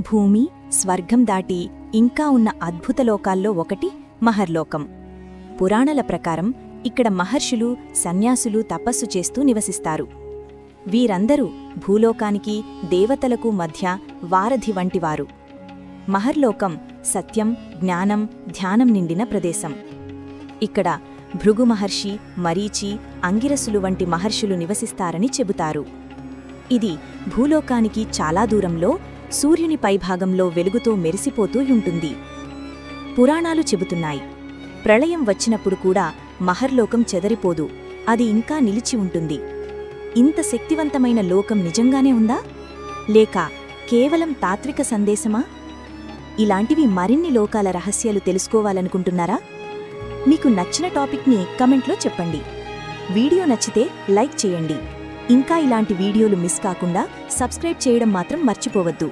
భూమి స్వర్గం దాటి ఇంకా ఉన్న అద్భుత లోకాల్లో ఒకటి మహర్లోకం. పురాణాల ప్రకారం ఇక్కడ మహర్షులు సన్యాసులు తపస్సు చేస్తూ నివసిస్తారు. వీరందరూ భూలోకానికి దేవతలకు మధ్య వారధి వంటివారు. మహర్లోకం సత్యం జ్ఞానం ధ్యానం నిండిన ప్రదేశం. ఇక్కడ భృగు మహర్షి మరీచి అంగిరసులు వంటి మహర్షులు నివసిస్తారని చెబుతారు. ఇది భూలోకానికి చాలా దూరంలో సూర్యుని పైభాగంలో వెలుగుతో మెరిసిపోతూ ఉంటుంది. పురాణాలు చెబుతున్నాయి. ప్రళయం వచ్చినప్పుడు కూడా మహర్లోకం చెదరిపోదు. అది ఇంకా నిలిచి ఉంటుంది. ఇంత శక్తివంతమైన లోకం నిజంగానే ఉందా? లేక కేవలం తాత్విక సందేశమా? ఇలాంటివి మరిన్ని లోకాల రహస్యాలు తెలుసుకోవాలనుకుంటున్నారా? మీకు నచ్చిన టాపిక్ని కమెంట్లో చెప్పండి. వీడియో నచ్చితే లైక్ చేయండి. ఇంకా ఇలాంటి వీడియోలు మిస్ కాకుండా సబ్స్క్రైబ్ చేయడం మాత్రం మర్చిపోవద్దు.